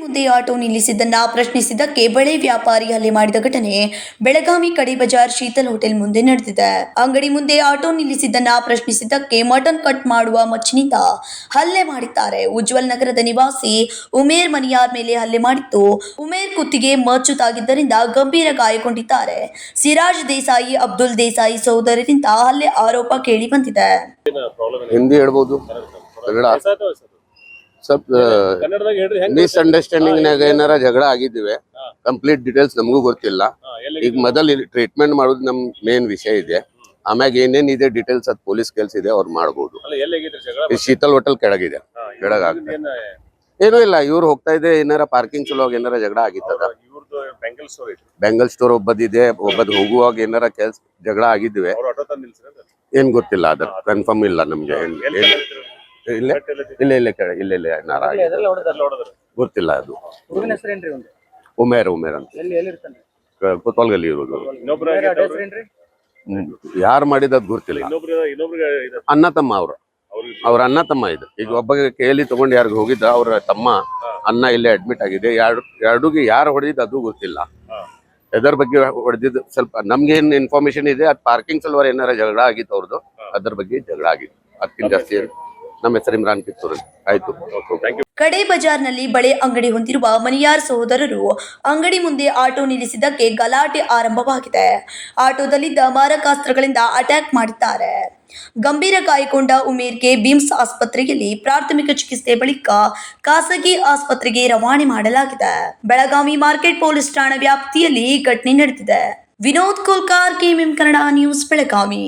ಮುಂದೆ ಆಟೋ ನಿಲ್ಲಿಸಿದ್ದನ್ನ ಪ್ರಶ್ನಿಸಿದ್ದಕ್ಕೆ ಬಳೆ ವ್ಯಾಪಾರಿ ಹಲ್ಲೆ ಮಾಡಿದ ಘಟನೆ ಬೆಳಗಾವಿ ಕಡೆ ಬಜಾರ್ ಶೀತಲ್ ಹೋಟೆಲ್ ಮುಂದೆ ನಡೆದಿದೆ. ಅಂಗಡಿ ಮುಂದೆ ಆಟೋ ನಿಲ್ಲಿಸಿದ್ದನ್ನ ಪ್ರಶ್ನಿಸಿದ್ದಕ್ಕೆ ಮಟನ್ ಕಟ್ ಮಾಡುವ ಮಚ್ಚಿನಿಂದ ಹಲ್ಲೆ ಮಾಡಿದ್ದಾರೆ. ಉಜ್ವಲ್ ನಗರದ ನಿವಾಸಿ ಉಮೇರ್ ಮನಿಯಾರ್ ಮೇಲೆ ಹಲ್ಲೆ ಮಾಡಿತ್ತು ಉಮೇರ್ ಕುತ್ತಿಗೆ ಮಚ್ಚು ತಾಗಿದ್ದರಿಂದ ಗಂಭೀರ ಗಾಯಗೊಂಡಿದ್ದಾರೆ. ಸಿರಾಜ್ ದೇಸಾಯಿ ಅಬ್ದುಲ್ ದೇಸಾಯಿ ಸಹೋದರರಿಂದ ಹಲ್ಲೆ ಆರೋಪ ಕೇಳಿ ಬಂದಿದೆ. ಹಿಂದಿ ಹೇಳ್ಬೋದು. ಸ್ವಲ್ಪ ಮಿಸ್ ಅಂಡರ್ಸ್ಟ್ಯಾಂಡಿಂಗ್ ಹೆಂಗ್ ಮಿಸ್ಅಂಡರ್ಸ್ಟ್ಯಾಂಡಿಂಗ್ ನಾಗ ಏನಾರ ಜಗಳ ಆಗಿದ್ದಿವೆ ಕಂಪ್ಲೀಟ್ ಡೀಟೇಲ್ಸ್ ನಮಗೂ ಗೊತ್ತಿಲ್ಲ. ಈಗ ಮೊದಲು ಟ್ರೀಟ್ಮೆಂಟ್ ಮಾಡೋದು ನಮ್ ಮೇನ್ ವಿಷಯ ಇದೆ. ಆಮ್ಯಾಗ ಏನೇನ್ ಇದೆ ಡೀಟೇಲ್ಸ್ ಅದ್ ಪೊಲೀಸ್ ಕೆಲ್ಸ ಇದೆ ಅವ್ರು ಈ ಶೀತಲ್ ಹೋಟೆಲ್ ಕೆಳಗಿದೆ. ಕೆಳಗ ಏನೂ ಇಲ್ಲ ಇವ್ರು ಹೋಗ್ತಾ ಇದೆ ಏನಾರ ಪಾರ್ಕಿಂಗ್ ಚಲೋ ಏನಾರ ಜಗಳ ಆಗಿತ್ತದ? ಬೆಂಗಲ್ ಸ್ಟೋರ್ ಐತಿ ಬೆಂಗಲ್ ಸ್ಟೋರ್ ಒಬ್ಬದಿದೆ ಒಬ್ಬದ್ ಹೋಗುವಾಗ ಏನಾರ ಕೆಲ್ಸ ಜಗಳ ಆಗಿದ್ವಿ ಏನ್ ಗೊತ್ತಿಲ್ಲ ಅದ್ರ ಕನ್ಫರ್ಮ್ ಇಲ್ಲ ನಮ್ಗೆ ಇಲ್ಲೇ ಇಲ್ಲ ಇಲ್ಲ ಕೆಳ ಇಲ್ಲ ಇಲ್ಲ ಗೊತ್ತಿಲ್ಲ ಅದು. ಹುಡುಗನ ಹೆಸರೇನ್ರಿ ಒಂದು? ಉಮೇರ್ ಉಮೇರ್ ಅಂತ. ಎಲ್ಲಿ ಎಲ್ಲಿ ಇರ್ತಾನೆ? ಕೊತ್ವಾಲ್ಗಲ್ಲಿ ಇರೋದು. ಯಾರು ಮಾಡಿದ ಮಾಡಿದದ್ ಗೊತ್ತಿಲ್ಲ ಅಣ್ಣ ತಮ್ಮ ಅವ್ರು. ಅವ್ರ ಅಣ್ಣ ತಮ್ಮ ಇದು. ಈಗ ಒಬ್ಬ ಕೈಯಲ್ಲಿ ತಗೊಂಡು ಯಾರಿಗೆ ಹೋಗಿದ್ದ ಅವ್ರ ತಮ್ಮ ಅಣ್ಣ ಇಲ್ಲೇ ಅಡ್ಮಿಟ್ ಆಗಿದೆ. ಎರಡು ಎರಡುಗೆ ಯಾರು ಹೊಡೆದಿದ್ದು ಅದು ಗೊತ್ತಿಲ್ಲ. ಎದರ್ ಬಗ್ಗೆ ಹೊಡೆದಿದ್ದು ಸ್ವಲ್ಪ ನಮ್ಗೆ ಏನ್ ಇನ್ಫಾರ್ಮೇಶನ್ ಇದೆ ಅದ್ ಪಾರ್ಕಿಂಗ್ ಸಲುವಾಗಿ ಏನಾರ ಜಗಳ ಆಗಿತ್ತು ಅವ್ರದ್ದು ಅದ್ರ ಬಗ್ಗೆ ಜಗಳ ಆಗಿತ್ತು. ಅದಕ್ಕಿಂತ ಜಾಸ್ತಿ ನಮ್ಮ ಹೆಸರು ಇಮ್ರಾನ್ ಕಿತ್ತೂರ್. ಆಯ್ತು. ಕಡೆ ಬಜಾರ್ನಲ್ಲಿ ಬಳೆ ಅಂಗಡಿ ಹೊಂದಿರುವ ಮನಿಯಾರ್ ಸಹೋದರರು ಅಂಗಡಿ ಮುಂದೆ ಆಟೋ ನಿಲ್ಲಿಸಿದ್ದಕ್ಕೆ ಗಲಾಟೆ ಆರಂಭವಾಗಿದೆ. ಆಟೋದಲ್ಲಿದ್ದ ಮಾರಕಾಸ್ತ್ರಗಳಿಂದ ಅಟ್ಯಾಕ್ ಮಾಡಿದ್ದಾರೆ. ಗಂಭೀರ ಗಾಯಗೊಂಡ ಉಮೇರ್ಗೆ ಬಿಮ್ಸ್ ಆಸ್ಪತ್ರೆಯಲ್ಲಿ ಪ್ರಾಥಮಿಕ ಚಿಕಿತ್ಸೆ ಬಳಿಕ ಖಾಸಗಿ ಆಸ್ಪತ್ರೆಗೆ ರವಾನೆ ಮಾಡಲಾಗಿದೆ. ಬೆಳಗಾವಿ ಮಾರ್ಕೆಟ್ ಪೊಲೀಸ್ ಠಾಣಾ ವ್ಯಾಪ್ತಿಯಲ್ಲಿ ಘಟನೆ ನಡೆದಿದೆ. Vinod Kolkar, KMM Kannada news, Belagavi.